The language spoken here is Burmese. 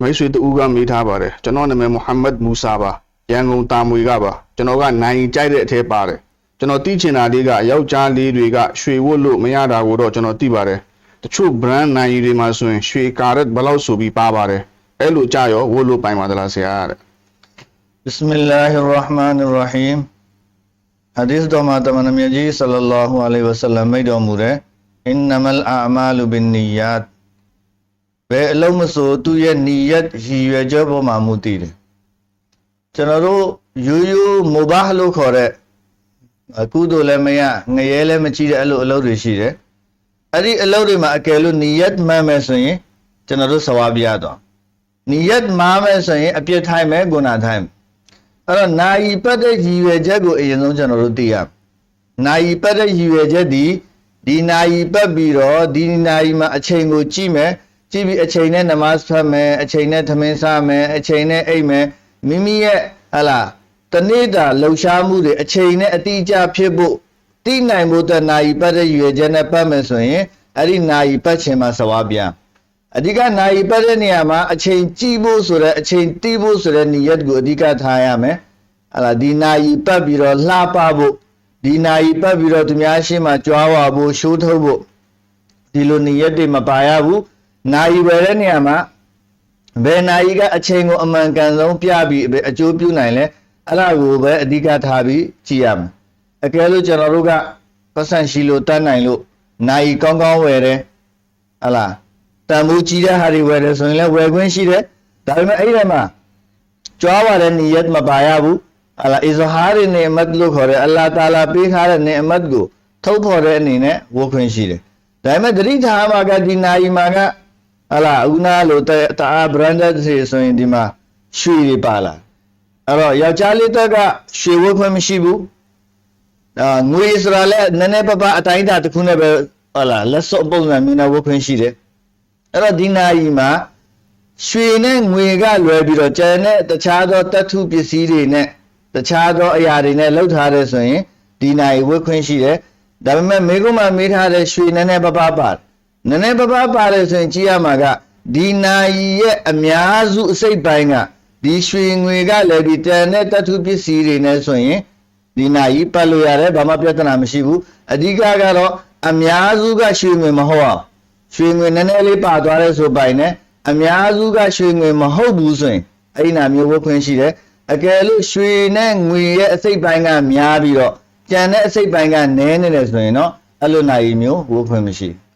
မိတ်ဆွေတူကမေးထားပါတယ်ကျွန်တော်နာမည်မုဟမ္မဒ်မူဆာပါရန်ကုန်တာမွေကပါကျွန်တော်ကနိုင်ကြိုက်တဲ့အထက်ပါတယ်ကျွန်တော်သိချင်တာလေးကယောက်ျားလေးတွေကရွှေဝတ်လို့မရတာကိုတော့ကျွန်တော်သိပါတယ်တချို့ brand နိုင်ရီတွေမှာဆိုရင်ရွှေကာရက်ဘယ်လောက်ဆိုပြီးပါပါတယ်အဲ့လိုကြရောဝတ်လို့ပိုင်ပါသလားဆရာတဲ့ بسم الله الرحمن الرحيم ဟဒီသ်တော်မှာတမန်တော်မြတ်ကြီးဆလလောလဟူအလိုင်ဝဆလမ်မိတ်တော်မူတဲ့ innamal a'malu binniyat ဘယ် အလုံးမဆိုသူ့ရဲ့နီယတ်ရည်ရွယ်ချက်ပေါ်မှာမူတည်တယ်ကျွန်တော်တို့ရိုးရိုးမိုဘာလို့ခေါ်တဲ့အခုတို့လည်းမရငရဲလည်းမကြည့်တဲ့အလုပ်အလုပ်တွေရှိတယ်အဲ့ဒီအလုပ်တွေမှာအကယ်လို့နီယတ်မှန်မယ်ဆိုရင်ကျွန်တော်တို့ဆဝါပြရတော့နီယတ်မှားမယ်ဆိုရင်အပြစ်ထိုင်မယ်ဂုဏထိုင်မယ်အဲ့တော့နာယီပတ်တဲ့ရည်ရွယ်ချက်ကိုအရင်ဆုံးကျွန်တော်တို့သိရမယ်။နာယီပတ်တဲ့ရည်ရွယ်ချက်ဒီဒီနာယီပတ်ပြီးတော့ဒီနာယီမှာအချိန်ကိုကြည့်မယ်။ ကြည့်ပြီးအချိန်နဲ့နမတ်ဖတ်မယ်အချိန်နဲ့သမင်းစားမယ်အချိန်နဲ့အိပ်မယ်မိမိရဲ့ဟလာတနေ့တာလှူရှားမှုတွေအချိန်နဲ့အတိအကျဖြစ်ဖို့တိနိုင်ဖို့တဲ့နာယီပတ်တဲ့ရည်ရွယ်ချက်နဲ့ပတ်မယ်ဆိုရင်အဲ့ဒီနာယီပတ်ခြင်းမှာစဝါပြန်အဓိကနာယီပတ်တဲ့နေရာမှာအချိန်ကြည့်ဖို့ဆိုတဲ့အချိန်တီးဖို့ဆိုတဲ့နိယတ်ကိုအဓိကထားရမယ်ဟလာဒီနာယီပတ်ပြီးတော့လှပဖို့ဒီနာယီပတ်ပြီးတော့သူများရှေ့မှာကြွားဝါဖို့ရှိုးထုတ်ဖို့ဒီလိုနိယတ်တွေမပါရဘူး နာယီဝယ်တဲ့နေရာမှာဘယ်နာယီကအချိန်ကိုအမှန်ကန်ဆုံးပြပြီးအကျိုးပြုနိုင်လဲအဲ့ဒါကိုပဲအဓိကထားပြီးကြည့်ရမယ်အကယ်လို့ကျွန်တော်တို့ကပတ်စံရှိလို့တတ်နိုင်လို့နာယီကောင်းကောင်းဝယ်တယ်ဟလာတန်ဖိုးကြီးတဲ့ဟာတွေဝယ်တယ်ဆိုရင်လည်းဝယ်ခွင့်ရှိတယ်ဒါပေမဲ့အဲ့ဒီမှာကြွားပါတဲ့နိယတ်မပါရဘူးဟလာအစ္စဟာရီနေမတ်လို့ခေါ်တယ်အလ္လာဟ်တာလာပေးထားတဲ့နေအမတ်ကိုထုတ်ဖော်တဲ့အနေနဲ့ဝတ်ခွင့်ရှိတယ်ဒါပေမဲ့တတိထားမှာကဒီနာယီမှာက ဟလာဦးနာလို့တအား branded ဆိုဆိုရင်ဒီမှာရွှေတွေပါလာအဲ့တော့ယောက်ျားလေးတက်ကရွှေဝတ်ခွင့်မရှိဘူးအာငွေအစ္စရာလဲနည်းနည်းပပအတိုင်းအတာတစ်ခုနဲ့ပဲဟလာလက်စော့ပုံစံမျိုးနဲ့ဝတ်ခွင့်ရှိတယ်အဲ့တော့ဒီနာယီမှာရွှေနဲ့ငွေကလွယ်ပြီးတော့ကျန်တဲ့တခြားသောတတ်ထုပစ္စည်းတွေနဲ့တခြားသောအရာတွေနဲ့လှုပ်ထားတဲ့ဆိုရင်ဒီနာယီဝတ်ခွင့်ရှိတယ်ဒါပေမဲ့မိကုမမေးထားတဲ့ရွှေနည်းနည်းပပပါတယ် နည်းနည်းပပပါတယ်ဆိုရင်ကြည့်ရမှာကဒီနာယီရဲ့အများစုအစိတ်ပိုင်းကဒီရွှေငွေကလည်းဒီတန်တဲ့တတ်ထုပစ္စည်းတွေနဲ့ဆိုရင်ဒီနာယီပတ်လို့ရတယ်ဘာမှပြဿနာမရှိဘူးအဓိကကတော့အများစုကရွှေငွေမဟုတ်အောင်ရွှေငွေနည်းနည်းလေးပါသွားတဲ့ဆိုပိုင်နဲ့အများစုကရွှေငွေမဟုတ်ဘူးဆိုရင်အဲ့ဒီနာမျိုးဝတ်ခွင့်ရှိတယ်အကယ်လို့ရွှေနဲ့ငွေရဲ့အစိတ်ပိုင်းကများပြီးတော့ကျန်တဲ့အစိတ်ပိုင်းကနည်းနေတယ်ဆိုရင်တော့အဲ့လိုနာရီမျိုးဝတ်ခွင့်မရှိဘူး